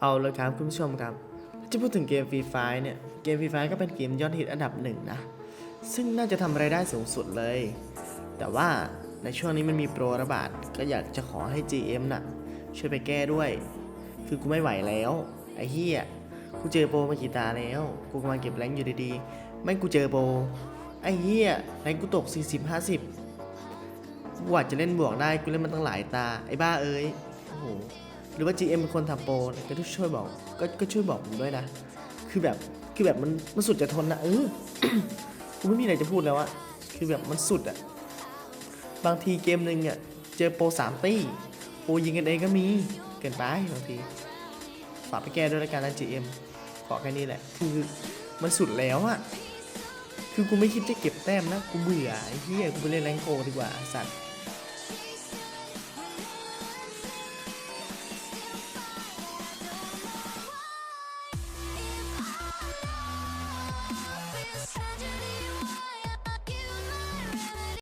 เอาเลยครับคุณผู้ชมครับจะพูดถึงเกมฟรีไฟเนี่ยเกมฟรีไฟก็เป็นเกมยอดฮิตอันดับหนึ่งนะ ซึ่งน่าจะทำรายได้สูงสุดเลย แต่ว่าในช่วงนี้มันมีโปรระบาดก็อยากจะขอให้ GM น่ะช่วยไปแก้ด้วย คือกูไม่ไหวแล้ว ไอ้เหี้ยกูเจอโปรมากี่ตาแล้ว กูกำลังเก็บแรงอยู่ดีๆไม่กูเจอโปรไอ้เหี้ยแรงกูตก 40 50กูอาจจะเล่นบวกได้กูเล่นมันตั้งหลายตาไอ้บ้าเอ้ยโอ้โห หรือว่า GM เป็นคนทำโปรก็ช่วยบอกก็ก็ช่วยบอกผมด้วยนะ คือแบบคือแบบมันมันสุดจะทนนะเออกูไม่มีอะไรจะพูดแล้วอะคือแบบมันสุดอะบางทีเกมหนึ่งอะเจอโปรสามตี้โปรยิงกันเองก็มีเกินไปบางทีฝากไปแก้ด้วยละกันนะ GM ขอแค่นี้แหละ คือมันสุดแล้วอะคือกูไม่คิดจะเก็บแต้มนะกูเบื่อไอ้เหี้ยกูไปเล่นแรงโกดีกว่าสัตว์